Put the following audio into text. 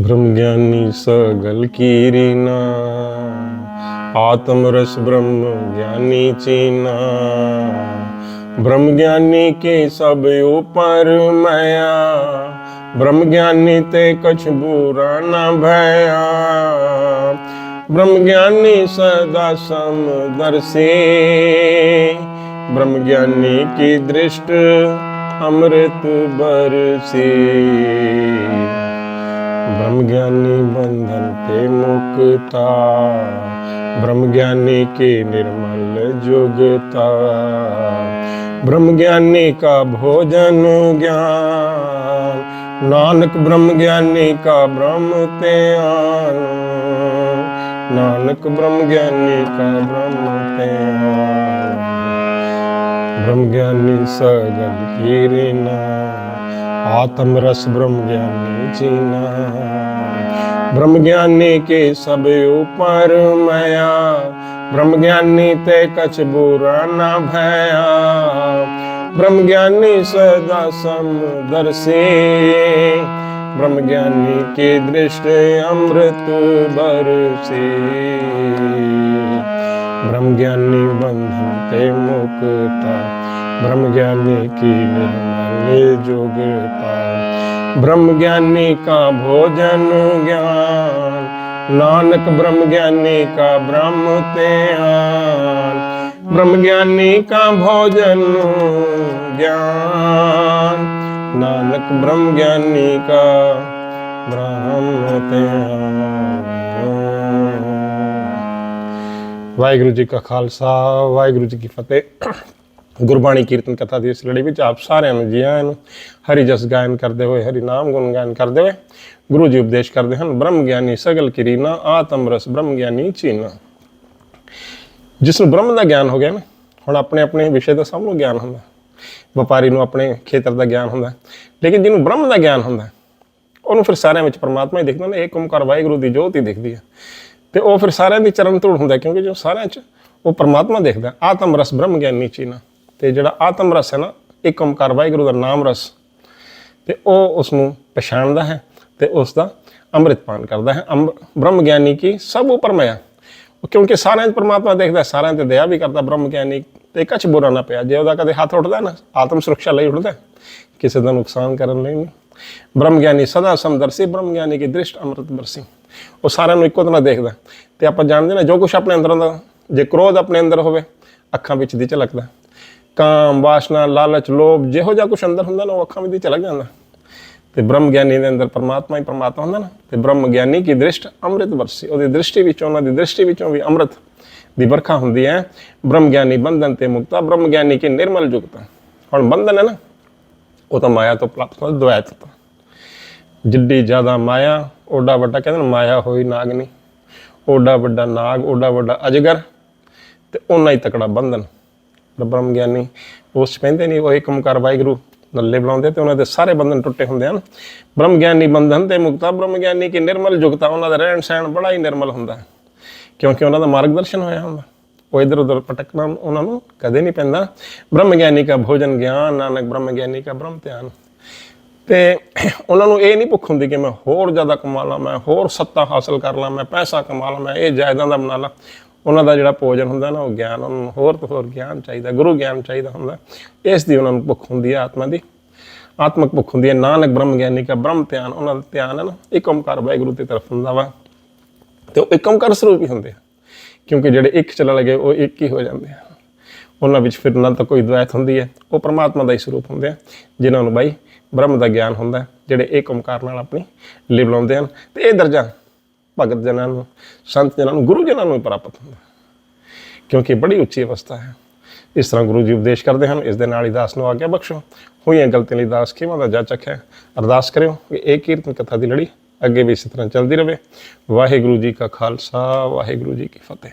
ब्रह्म ज्ञानी सगल कीरीना आत्म रस ब्रह्म ज्ञानी चीना ब्रह्म ज्ञानी के सब ऊपर माया ब्रह्म ज्ञानी ते कछ बुरा न भया ब्रह्म ज्ञानी सदा समदर्शी ब्रह्म ज्ञानी की दृष्ट अमृत बरसी ब्रह्म ज्ञानी बंधन ते मुक्ता ब्रह्म ज्ञानी की निर्मल जुगता ब्रह्म ज्ञानी का भोजन ज्ञान नानक ब्रह्म ज्ञानी का ब्रह्म त्यान नानक ब्रह्म ज्ञानी का ब्रह्म त्यान ब्रह्म ज्ञानी सगल कीरिना ਆਤਮ ਰਸ ਬ੍ਰਹਮ ਗਿਆਨੀ ਜੀਨਾ ਬ੍ਰਹਮ ਗਿਆਨੀ ਕੇ ਸਭ ਉਪਰ ਮਾਇਆ ਬ੍ਰਹਮ ਗਿਆਨੀ ਤੇ ਕਛ ਬੁਰਾ ਨਾ ਭਇਆ ਬ੍ਰਹਮ ਗਿਆਨੀ ਸਦਾ ਸਮਦਰਸੇ ਬ੍ਰਹਮ ਗਿਆਨੀ ਕੇ ਦ੍ਰਿਸ਼ਟ ਅੰਮ੍ਰਿਤ ਬਰਸੇ ਬ੍ਰਹਮ ਗਿਆਨੀ ਬੰਧਨ ਤੇ ਮੁਕਤਾ ब्रह्म ज्ञानी की निर्मल जोगता ब्रह्म ज्ञानी का भोजन ज्ञान नानक ब्रह्म ज्ञानी का ब्रह्म त्यान ब्रह्म ज्ञानी का भोजन ज्ञान नानक ब्रह्म ज्ञानी का ब्रह्म त्यान ਵਾਹਿਗੁਰੂ ਜੀ ਕਾ ਖਾਲਸਾ ਵਾਹਿਗੁਰੂ ਜੀ ਕੀ ਫਤਿਹ ਗੁਰਬਾਣੀ ਕੀਰਤਨ ਕਥਾ ਦੀ ਇਸ ਲੜੀ ਵਿੱਚ ਆਪ ਸਾਰਿਆਂ ਨੂੰ ਜੀ ਆਇਆਂ ਨੂੰ ਹਰੀ ਜਸ ਗਾਇਨ ਕਰਦੇ ਹੋਏ, ਹਰੀ ਨਾਮ ਗੁਣ ਗਾਇਨ ਕਰਦੇ ਹੋਏ ਗੁਰੂ ਜੀ ਉਪਦੇਸ਼ ਕਰਦੇ ਹਨ, ਬ੍ਰਹਮ ਗਿਆਨੀ ਸਗਲ ਕਿਰੀਨਾ, ਆਤਮ ਰਸ ਬ੍ਰਹਮ ਗਿਆਨੀ ਚੀਨਾ। ਜਿਸ ਨੂੰ ਬ੍ਰਹਮ ਦਾ ਗਿਆਨ ਹੋ ਗਿਆ ਨਾ, ਹੁਣ ਆਪਣੇ ਆਪਣੇ ਵਿਸ਼ੇ ਦਾ ਸਭ ਨੂੰ ਗਿਆਨ ਹੁੰਦਾ। ਵਪਾਰੀ ਨੂੰ ਆਪਣੇ ਖੇਤਰ ਦਾ ਗਿਆਨ ਹੁੰਦਾ। ਲੇਕਿਨ ਜਿਹਨੂੰ ਬ੍ਰਹਮ ਦਾ ਗਿਆਨ ਹੁੰਦਾ, ਉਹਨੂੰ ਫਿਰ ਸਾਰਿਆਂ ਵਿੱਚ ਪਰਮਾਤਮਾ ਹੀ ਦਿਖਦਾ ਨਾ ਏਕ ਓਮਕਾਰ ਵਾਹਿਗੁਰੂ ਦੀ ਜੋਤ ਹੀ ਦਿਖਦੀ ਹੈ। ਤੇ ਉਹ ਫਿਰ ਸਾਰਿਆਂ ਦੀ ਚਰਨ ਧੂੜ ਹੁੰਦਾ, ਕਿਉਂਕਿ ਜੋ ਸਾਰਿਆਂ 'ਚ ਉਹ ਪਰਮਾਤਮਾ ਦੇਖਦਾ, ਆਤਮ ਰਸ ਬ੍ਰਹਮ ਗਿਆਨੀ ਚੀਨਾ। ਤੇ ਜਿਹੜਾ ਆਤਮ ਰਸ ਹੈ ਨਾ ਏਕ ਓਮਕਾਰ ਵਾਹਿਗੁਰੂ ਦਾ ਨਾਮ ਰਸ। ਤੇ ਉਹ ਉਸ ਨੂੰ ਪਛਾਣਦਾ ਹੈ ਤੇ ਉਸ ਦਾ ਅੰਮ੍ਰਿਤ ਪਾਨ ਕਰਦਾ ਹੈ। ਅੰਮ- ਬ੍ਰਹਮ ਗਿਆਨੀ ਕੀ ਸਭ ਉਪਰ ਮਾਇਆ ਉਹ ਕਿਉਂਕਿ ਸਾਰਿਆਂ 'ਚ ਪਰਮਾਤਮਾ ਦੇਖਦਾ, ਸਾਰਿਆਂ ਤੇ ਦਇਆ ਵੀ ਕਰਦਾ ਬ੍ਰਹਮ ਗਿਆਨੀ, ਤੇ ਕੱਚ ਬੁਰਾ ਨਾ ਪਿਆ। ਜੇ ਉਹਦਾ ਕਦੇ ਹੱਥ ਉੱਠਦਾ ਨਾ, ਆਤਮ ਸੁਰੱਖਿਆ ਲਈ ਉੱਠਦਾ, ਕਿਸੇ ਦਾ ਨੁਕਸਾਨ ਕਰਨ ਲਈ ਨਹੀਂ। ਬ੍ਰਹਮ ਗਿਆਨੀ ਸਦਾ ਸਮਦਰਸੀ, ਬ੍ਰਹਮ ਗਿਆਨੀ ਕੀ ਦ੍ਰਿਸ਼ਟ ਅੰਮ੍ਰਿਤ ਬਰਸੀ। ਉਹ ਸਾਰਿਆਂ ਨੂੰ ਇੱਕੋ ਤਰ੍ਹਾਂ ਦੇਖਦਾ। ਤੇ ਆਪਾਂ ਜਾਣਦੇ ਨਾ ਜੋ ਕੁਝ ਆਪਣੇ ਅੰਦਰ ਦਾ, ਜੇ ਕ੍ਰੋਧ ਆਪਣੇ ਅੰਦਰ ਹੋਵੇ, ਅੱਖਾਂ ਵਿੱਚ ਦੀ ਝਲਕਦਾ। ਕਾਮ, ਵਾਸ਼ਨਾ, ਲਾਲਚ, ਲੋਭ, ਜਿਹੋ ਜਿਹਾ ਕੁਝ ਅੰਦਰ ਹੁੰਦਾ ਨਾ, ਉਹ ਅੱਖਾਂ ਵਿੱਚ ਦੀ ਝਲਕ ਜਾਂਦਾ। ਤੇ ਬ੍ਰਹਮ ਗਿਆਨੀ ਦੇ ਅੰਦਰ ਪਰਮਾਤਮਾ ਹੀ ਪਰਮਾਤਮਾ ਹੁੰਦਾ ਨਾ। ਤੇ ਬ੍ਰਹਮ ਗਿਆਨੀ ਕੀ ਦ੍ਰਿਸ਼ਟ? ਅੰਮ੍ਰਿਤ ਵਰਸੀ ਉਹਦੀ ਦ੍ਰਿਸ਼ਟੀ ਵਿੱਚੋਂ, ਉਹਨਾਂ ਦੀ ਦ੍ਰਿਸ਼ਟੀ ਵਿੱਚੋਂ ਵੀ ਅੰਮ੍ਰਿਤ ਦੀ ਵਰਖਾ ਹੁੰਦੀ ਹੈ। ਬ੍ਰਹਮ ਗਿਆਨੀ ਬੰਧਨ ਤੇ ਮੁਕਤਾ ਬ੍ਰਹਮ ਗਿਆਨੀ ਕੀ ਨਿਰਮਲ ਜੁਗਤਾ ਹੁਣ ਬੰਧਨ ਹੈ ਨਾ, ਉਹ ਤਾਂ ਮਾਇਆ ਤੋਂ ਪ੍ਰਾਪਤ ਹੁੰਦਾ, ਦੁਆਇਤ ਤੋਂ। ਜਿੱਡੀ ਜ਼ਿਆਦਾ ਮਾਇਆ, ਓਡਾ ਵੱਡਾ ਕਹਿੰਦੇ ਨੇ, ਮਾਇਆ ਹੋਈ ਨਾਗਨੀ। ਓਡਾ ਵੱਡਾ ਨਾਗ, ਓਡਾ ਵੱਡਾ ਅਜਗਰ। ਤੇ ਓਨਾ ਹੀ ਤਕੜਾ ਬੰਧਨ। ਬ੍ਰਹਮ ਗਿਆਨੀ ਉਸ 'ਚ ਪੈਂਦੇ ਨਹੀਂ, ਉਹ ਏਕਮਕਾਰ ਵਾਹਿਗੁਰੂ ਨੱਲੇ ਬੁਲਾਉਂਦੇ ਤੇ ਉਹਨਾਂ ਦੇ ਸਾਰੇ ਬੰਧਨ ਟੁੱਟੇ ਹੁੰਦੇ ਹਨ। ਬ੍ਰਹਮ ਗਿਆਨੀ ਬੰਧਨ ਤੇ ਮੁਕਤਾ ਬ੍ਰਹਮ ਗਿਆਨੀ ਕੀ ਨਿਰਮਲ ਜੁਗਤਾ, ਉਹਨਾਂ ਦਾ ਰਹਿਣ ਸਹਿਣ ਬੜਾ ਹੀ ਨਿਰਮਲ ਹੁੰਦਾ ਹੈ। ਕਿਉਂਕਿ ਉਹਨਾਂ ਦਾ ਮਾਰਗਦਰਸ਼ਨ ਹੋਇਆ ਹੁੰਦਾ। ਉਹ ਇਧਰ ਉਧਰ ਭਟਕਣਾ ਉਹਨਾਂ ਨੂੰ ਕਦੇ ਨਹੀਂ ਪੈਂਦਾ। ਬ੍ਰਹਮ ਗਿਆਨੀ ਕਾ ਭੋਜਨ ਗਿਆਨ, ਨਾਨਕ ਬ੍ਰਹਮ ਗਿਆਨੀ ਕਾ ਬ੍ਰਹਮ ਧਿਆਨ। ਤੇ ਉਹਨਾਂ ਨੂੰ ਇਹ ਨਹੀਂ ਭੁੱਖ ਹੁੰਦੀ ਕਿ ਮੈਂ ਹੋਰ ਜ਼ਿਆਦਾ ਕਮਾ ਲਾਂ, ਮੈਂ ਹੋਰ ਸੱਤਾ ਹਾਸਲ ਕਰ ਲਾਂ, ਮੈਂ ਪੈਸਾ ਕਮਾ ਲਾਂ, ਮੈਂ ਇਹ ਜਾਇਦਾਦਾਂ ਦਾ ਬਣਾ ਲਾਂ। ਉਹਨਾਂ ਦਾ ਜਿਹੜਾ ਭੋਜਨ ਹੁੰਦਾ ਨਾ, ਉਹ ਗਿਆਨ, ਉਹਨਾਂ ਨੂੰ ਹੋਰ ਤੋਂ ਹੋਰ ਗਿਆਨ ਚਾਹੀਦਾ, ਗੁਰੂ ਗਿਆਨ ਚਾਹੀਦਾ ਹੁੰਦਾ। ਇਸ ਦੀ ਉਹਨਾਂ ਨੂੰ ਭੁੱਖ ਹੁੰਦੀ ਹੈ ਆਤਮਾ ਦੀ। ਆਤਮਕ ਭੁੱਖ ਹੁੰਦੀ ਹੈ ਨਾਨਕ ਬ੍ਰਹਮ ਗਿਆਨੀ ਕਾ ਬ੍ਰਹਮ ਧਿਆਨ, ਉਹਨਾਂ ਦਾ ਧਿਆਨ ਹੈ ਨਾ, ਇੱਕ ਓਮਕਾਰ ਵਾਹਿਗੁਰੂ ਦੀ ਤਰਫ ਹੁੰਦਾ ਵਾ। ਤੇ ਉਹ ਇੱਕ ਓਮਕਾਰ ਸਰੂਪ ਹੀ ਹੁੰਦੇ ਆ, ਕਿਉਂਕਿ ਜਿਹੜੇ ਇੱਕ ਚੱਲਣ ਲੱਗੇ ਉਹ ਇੱਕ ਹੀ ਹੋ ਜਾਂਦੇ ਆ। ਉਹਨਾਂ ਵਿੱਚ ਫਿਰ ਨਾ ਤਾਂ ਕੋਈ ਦੁਆਇਤ ਹੁੰਦੀ ਹੈ, ਉਹ ਪ੍ਰਮਾਤਮਾ ਦਾ ਹੀ ਸਰੂਪ ਹੁੰਦੇ ਆ, ਜਿਨ੍ਹਾਂ ਨੂੰ ਬਾਈ ਬ੍ਰਹਮ ਦਾ ਗਿਆਨ ਹੁੰਦਾ, ਜਿਹੜੇ ਇੱਕ ਓਮਕਾਰ ਨਾਲ ਆਪਣੀ ਲਿਵ ਲਾਉਂਦੇ ਹਨ। ਤੇ ਇਹ ਦਰਜਾ ਭਗਤ ਜਨਾਂ ਨੂੰ, ਸੰਤ ਜਨਾਂ ਨੂੰ, ਗੁਰੂ ਜਨਾਂ ਨੂੰ ਹੀ ਪ੍ਰਾਪਤ ਹੁੰਦਾ ਕਿਉਂਕਿ ਬੜੀ ਉੱਚੀ ਅਵਸਥਾ ਹੈ। ਇਸ ਤਰ੍ਹਾਂ ਗੁਰੂ ਜੀ ਉਪਦੇਸ਼ ਕਰਦੇ ਹਨ, ਇਸ ਦੇ ਨਾਲ ਹੀ ਦਾਸ ਨੂੰ ਆਗਿਆ ਬਖਸ਼ੋ। ਹੋਈਆਂ ਗਲਤੀਆਂ ਲਈ ਦਾਸ ਖਿਮਾ ਦਾ ਜਾਚਕ ਹੈ, ਅਰਦਾਸ ਕਰਿਓ ਕਿ ਇਹ ਕੀਰਤਨ ਕਥਾ ਦੀ ਲੜੀ ਅੱਗੇ ਵੀ ਇਸੇ ਤਰ੍ਹਾਂ ਚੱਲਦੀ ਰਹੇ ਵਾਹਿਗੁਰੂ ਜੀ ਕਾ ਖਾਲਸਾ, ਵਾਹਿਗੁਰੂ ਜੀ ਕੀ ਫਤਿਹ।